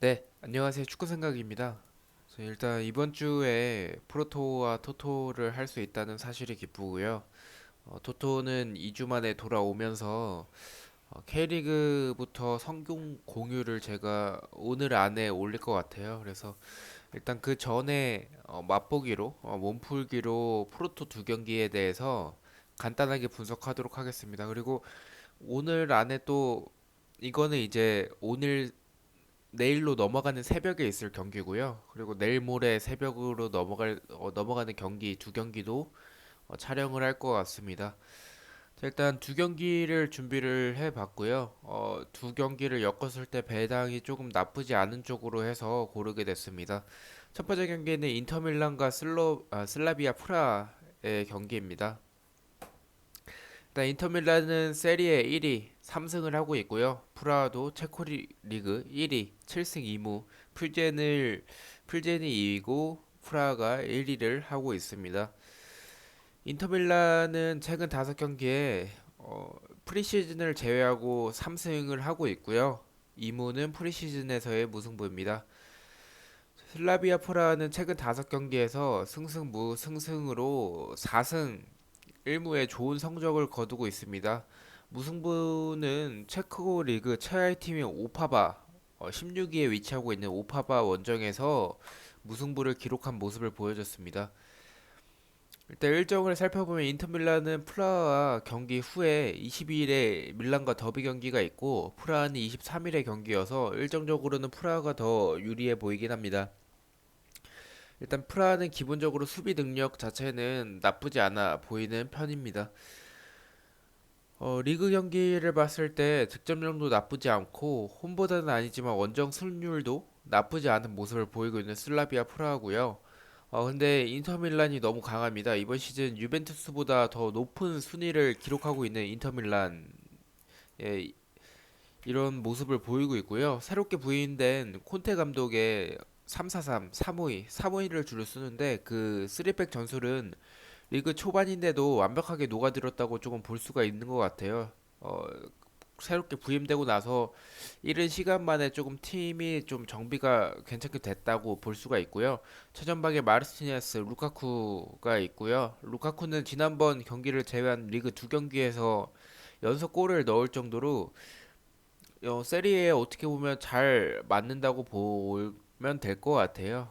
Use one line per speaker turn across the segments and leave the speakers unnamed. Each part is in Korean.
네, 안녕하세요. 축구 생각입니다. 저 일단 이번 주에 프로토와 토토를 할 수 있다는 사실이 기쁘고요. 어, 토토는 2주 만에 돌아오면서 어, K리그부터 성공 공유를 제가 오늘 안에 올릴 것 같아요. 그래서 일단 그 전에 어, 맛보기로 어, 몸풀기로 프로토 두 경기에 대해서 간단하게 분석하도록 하겠습니다. 그리고 오늘 안에 또 이거는 이제 오늘 내일로 넘어가는 새벽에 있을 경기고요. 그리고 내일 모레 새벽으로 넘어갈 어, 넘어가는 경기 두 경기도 어, 촬영을 할 것 같습니다. 자, 일단 두 경기를 준비를 해봤고요. 어, 두 경기를 엮었을 때 배당이 조금 나쁘지 않은 쪽으로 해서 고르게 됐습니다. 첫 번째 경기는 인터밀란과 슬로 아, 슬라비아 프라의 경기입니다. 일단 인터밀란은 세리에 1위 3승을 하고 있고요. 프라하도 체코 리- 리그 1위 7승 2무 풀젠을 풀젠이 2위고 프라하가 1위를 하고 있습니다. 인터밀란은 최근 5경기에 어, 프리시즌을 제외하고 3승을 하고 있고요. 2무는 프리시즌에서의 무승부입니다. 슬라비아 프라하는 최근 5경기에서 승승무 승승으로 4승 1무에 좋은 성적을 거두고 있습니다. 무승부는 체코 리그 최하위 팀인 오파바 16위에 위치하고 있는 오파바 원정에서 무승부를 기록한 모습을 보여줬습니다. 일단 일정을 살펴보면 인터밀란은 프라하 경기 후에 22일에 밀란과 더비 경기가 있고 프라하는 23일에 경기여서 일정적으로는 프라하가 더 유리해 보이긴 합니다. 일단 프라하는 기본적으로 수비 능력 자체는 나쁘지 않아 보이는 편입니다. 어, 리그 경기를 봤을 때 득점력도 나쁘지 않고 홈보다는 아니지만 원정 승률도 나쁘지 않은 모습을 보이고 있는 슬라비아 프라하고요. 어, 근데 인터밀란이 너무 강합니다. 이번 시즌 유벤투스보다 더 높은 순위를 기록하고 있는 인터밀란 예, 이런 모습을 보이고 있고요. 새롭게 부임된 콘테 감독의 343, 352, 352를 주로 쓰는데 그 3백 전술은 리그 초반인데도 완벽하게 녹아들었다고 조금 볼 수가 있는 것 같아요. 어, 새롭게 부임되고 나서 이른 시간 만에 조금 팀이 좀 정비가 괜찮게 됐다고 볼 수가 있고요. 최전방에 마르티네스, 루카쿠가 있고요. 루카쿠는 지난번 경기를 제외한 리그 두 경기에서 연속 골을 넣을 정도로 어, 세리에 어떻게 보면 잘 맞는다고 보면 될 것 같아요.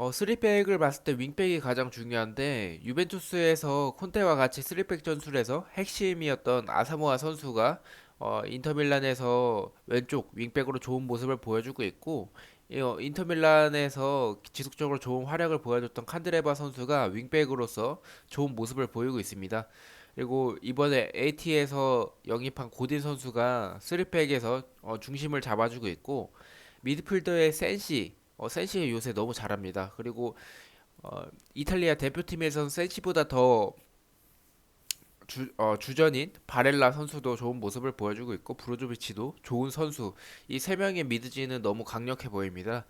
어, 쓰리백을 봤을 때 윙백이 가장 중요한데 유벤투스에서 콘테와 같이 쓰리백 전술에서 핵심이었던 아사모아 선수가 어, 인터밀란에서 왼쪽 윙백으로 좋은 모습을 보여주고 있고 이, 어, 인터밀란에서 지속적으로 좋은 활약을 보여줬던 칸드레바 선수가 윙백으로서 좋은 모습을 보이고 있습니다. 그리고 이번에 AT에서 영입한 고딘 선수가 쓰리백에서 어, 중심을 잡아주고 있고 미드필더의 센시 어, 센시 요새 너무 잘합니다. 그리고 어, 이탈리아 대표팀에선 센시보다 더 주, 어, 주전인 바렐라 선수도 좋은 모습을 보여주고 있고 브로조비치도 좋은 선수. 이 세 명의 미드지는 너무 강력해 보입니다.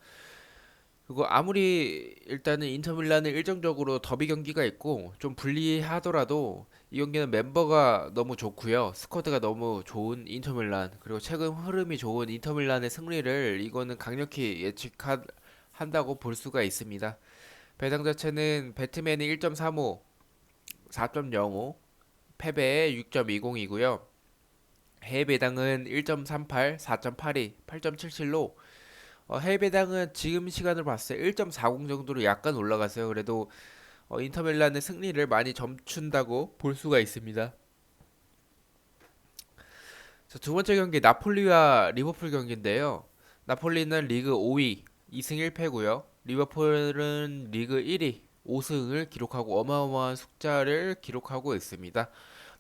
그리고 아무리 일단은 인터밀란은 일정적으로 더비 경기가 있고 좀 불리하더라도 이 경기는 멤버가 너무 좋고요. 스쿼드가 너무 좋은 인터밀란 그리고 최근 흐름이 좋은 인터밀란의 승리를 이거는 강력히 예측 한다고 볼 수가 있습니다. 배당 자체는 배트맨이 1.35, 4.05, 패배에 6.20이고요. 해외 배당은 1.38, 4.82, 8.77로 어, 해외 배당은 지금 시간으로 봤을 때 1.40 정도로 약간 올라갔어요. 그래도 어, 인터밀란의 승리를 많이 점춘다고 볼 수가 있습니다. 자, 두 번째 경기 나폴리와 리버풀 경기인데요. 나폴리는 리그 5위, 2승 1패고요. 리버풀은 리그 1위, 5승을 기록하고 어마어마한 숫자를 기록하고 있습니다.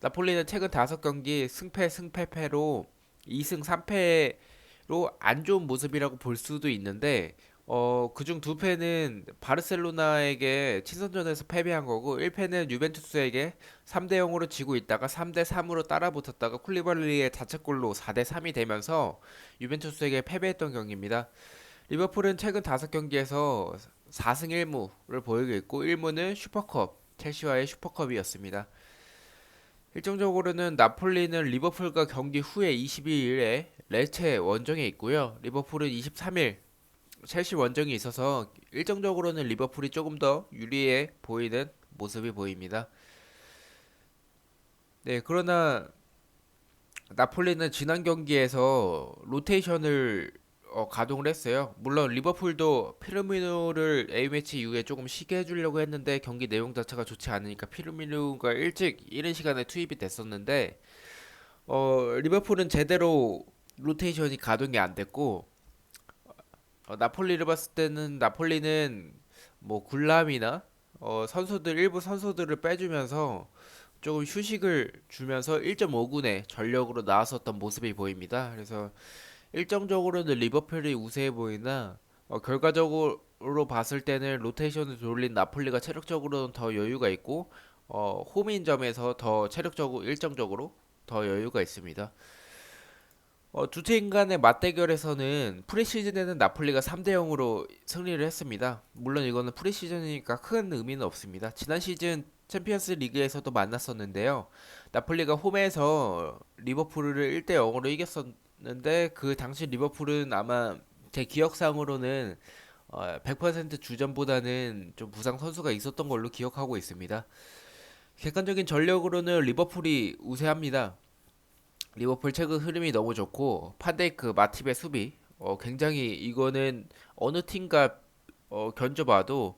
나폴리는 최근 5경기 승패 승패패로 2승 3패로 안 좋은 모습이라고 볼 수도 있는데 어, 그중 두 패는 바르셀로나에게 친선전에서 패배한 거고 1패는 유벤투스에게 3대 0으로 지고 있다가 3대 3으로 따라붙었다가 쿨리발리의 자책골로 4대 3이 되면서 유벤투스에게 패배했던 경기입니다. 리버풀은 최근 5경기에서 4승 1무를 보이고 있고 1무는 슈퍼컵 첼시와의 슈퍼컵이었습니다. 일정적으로는 나폴리는 리버풀과 경기 후에 22일에 레체 원정에 있고요. 리버풀은 23일 첼시 원정이 있어서 일정적으로는 리버풀이 조금 더 유리해 보이는 모습이 보입니다. 네, 그러나 나폴리는 지난 경기에서 로테이션을 어, 가동을 했어요. 물론 리버풀도 피르미노를 A매치 이후에 조금 쉬게 해주려고 했는데 경기 내용 자체가 좋지 않으니까 피르미노가 일찍 이른 시간에 투입이 됐었는데 어, 리버풀은 제대로 로테이션이 가동이 안 됐고 어, 나폴리를 봤을 때는 나폴리는 뭐 굴람이나 어, 선수들 일부 선수들을 빼주면서 조금 휴식을 주면서 1.5군의 전력으로 나왔었던 모습이 보입니다. 그래서 일정적으로는 리버풀이 우세해 보이나 어, 결과적으로 봤을 때는 로테이션을 돌린 나폴리가 체력적으로는 더 여유가 있고 어, 홈인 점에서 더 체력적으로 일정적으로 더 여유가 있습니다. 어, 두 팀 간의 맞대결에서는 프리시즌에는 나폴리가 3대 0으로 승리를 했습니다. 물론 이거는 프리시즌이니까 큰 의미는 없습니다. 지난 시즌 챔피언스 리그에서도 만났었는데요. 나폴리가 홈에서 리버풀을 1대 0으로 이겼었 는데 그 당시 리버풀은 아마 제 기억상으로는 어, 100% 주전보다는 좀 부상 선수가 있었던 걸로 기억하고 있습니다. 객관적인 전력으로는 리버풀이 우세합니다. 리버풀 최근 흐름이 너무 좋고 판데이크, 마팁의 수비 어, 굉장히 이거는 어느 팀과 어, 견져봐도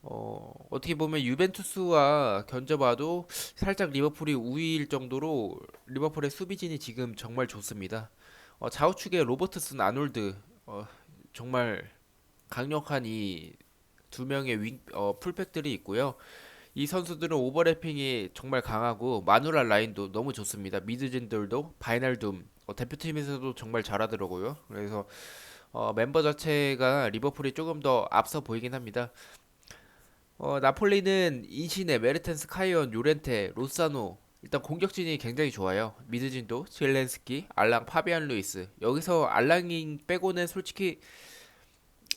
어, 어떻게 보면 유벤투스와 견져봐도 살짝 리버풀이 우위일 정도로 리버풀의 수비진이 지금 정말 좋습니다. 어, 좌우측에 로버트슨, 아놀드 어, 정말 강력한 이 두 명의 윙, 어, 풀백들이 있고요. 이 선수들은 오버래핑이 정말 강하고 마누라 라인도 너무 좋습니다. 미드진들도 바이날둠 어, 대표팀에서도 정말 잘하더라고요. 그래서 어, 멤버 자체가 리버풀이 조금 더 앞서 보이긴 합니다. 어, 나폴리는 인시네, 메르텐스, 카이온, 요렌테, 로사노 일단 공격진이 굉장히 좋아요. 미드진도 젤렌스키, 알랑, 파비안 루이스 여기서 알랑이 빼고는 솔직히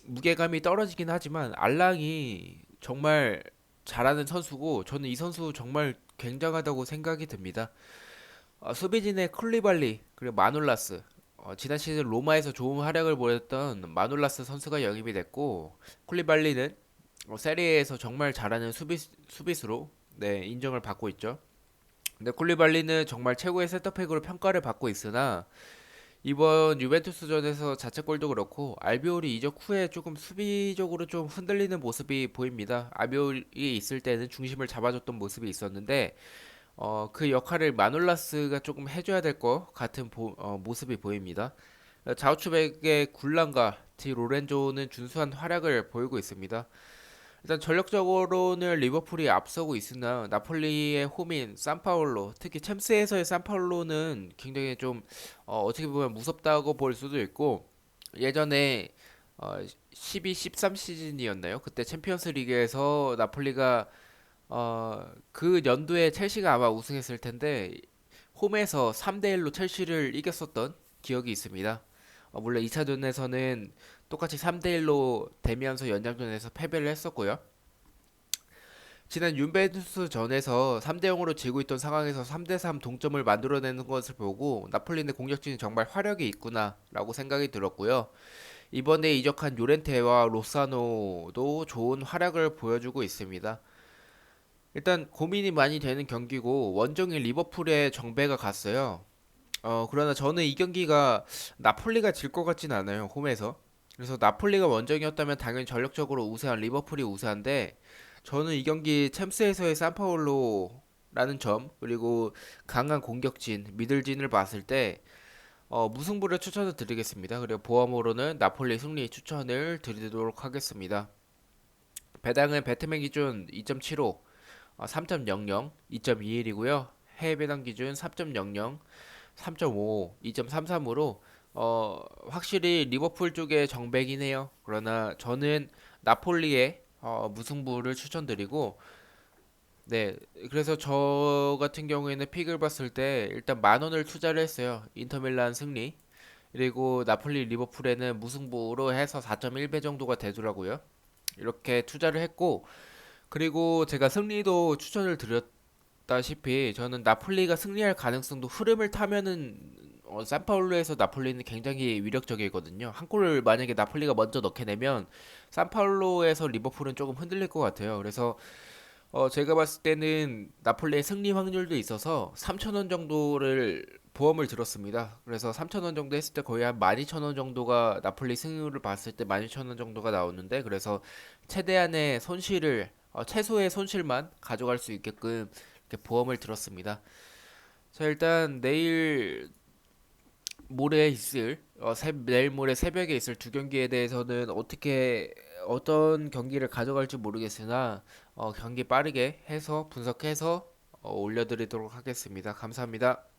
무게감이 떨어지긴 하지만 알랑이 정말 잘하는 선수고 저는 이 선수 정말 굉장하다고 생각이 듭니다. 어, 수비진의 쿨리발리 그리고 마놀라스 어, 지난 시즌 로마에서 좋은 활약을 보였던 마놀라스 선수가 영입이 됐고 쿨리발리는 어, 세리에에서 정말 잘하는 수비 수비수로 네, 인정을 받고 있죠. 근데 쿨리발리는 정말 최고의 센터백으로 평가를 받고 있으나 이번 유벤투스전에서 자책골도 그렇고 알비올이 이적 후에 조금 수비적으로 좀 흔들리는 모습이 보입니다. 알비올이 있을 때는 중심을 잡아줬던 모습이 있었는데 어, 그 역할을 마놀라스가 조금 해줘야 될 것 같은 보- 어, 모습이 보입니다. 좌우측백의 굴란과 디 로렌조는 준수한 활약을 보이고 있습니다. 일단 전력적으로는 리버풀이 앞서고 있으나 나폴리의 홈인 산파울로 특히 챔스에서의 산파울로는 굉장히 좀 어, 어떻게 보면 무섭다고 볼 수도 있고 예전에 어, 12, 13 시즌이었나요? 그때 챔피언스 리그에서 나폴리가 어, 그 연도에 첼시가 아마 우승했을 텐데 홈에서 3대 1로 첼시를 이겼었던 기억이 있습니다. 어, 물론 2차전에서는 똑같이 3대 1로 되면서 연장전에서 패배를 했었고요. 지난 유벤투스 전에서 3대 0으로 지고 있던 상황에서 3대 3 동점을 만들어내는 것을 보고 나폴리의 공격진이 정말 화력이 있구나라고 생각이 들었고요. 이번에 이적한 요렌테와 로사노도 좋은 활약을 보여주고 있습니다. 일단 고민이 많이 되는 경기고 원정인 리버풀에 정배가 갔어요. 어, 그러나 저는 이 경기가 나폴리가 질 것 같진 않아요. 홈에서. 그래서 나폴리가 원정이었다면 당연히 전력적으로 우세한 리버풀이 우세한데 저는 이 경기 챔스에서의 산파울로라는 점 그리고 강한 공격진 미들진을 봤을 때 어, 무승부를 추천을 드리겠습니다. 그리고 보험으로는 나폴리 승리 추천을 드리도록 하겠습니다. 배당은 배트맨 기준 2.75, 어, 3.00, 2.21이고요. 해외 배당 기준 3.00, 3.5, 2.33으로 어, 확실히 리버풀 정배긴 해요. 그러나 저는 나폴리의 어, 무승부를 추천드리고 네, 그래서 저 같은 경우에는 픽을 봤을 때 일단 만 원을 투자를 했어요. 인터밀란 승리. 그리고 나폴리 리버풀에는 무승부로 해서 4.1배 정도가 되더라고요. 이렇게 투자를 했고 그리고 제가 승리도 추천을 드렸다 말씀드렸다시피 저는 나폴리가 승리할 가능성도 흐름을 타면은 어, 산파울루에서 나폴리는 굉장히 위력적이거든요. 한 골을 만약에 나폴리가 먼저 넣게 되면 산파울루에서 리버풀은 조금 흔들릴 것 같아요. 그래서 어, 제가 봤을 때는 나폴리의 승리 확률도 있어서 3,000원 정도를 보험을 들었습니다. 그래서 3,000원 정도 했을 때 거의 한 12,000원 정도가 나폴리 승률을 봤을 때 12,000원 정도가 나오는데 그래서 최대한의 손실을 어, 최소의 손실만 가져갈 수 있게끔 이렇게 보험을 들었습니다. 자, 일단 내일 모레 있을 어, 새, 내일 모레 새벽에 있을 두 경기에 대해서는 어떻게 어떤 경기를 가져갈지 모르겠으나 어, 경기 빠르게 해서 분석해서 어, 올려드리도록 하겠습니다. 감사합니다.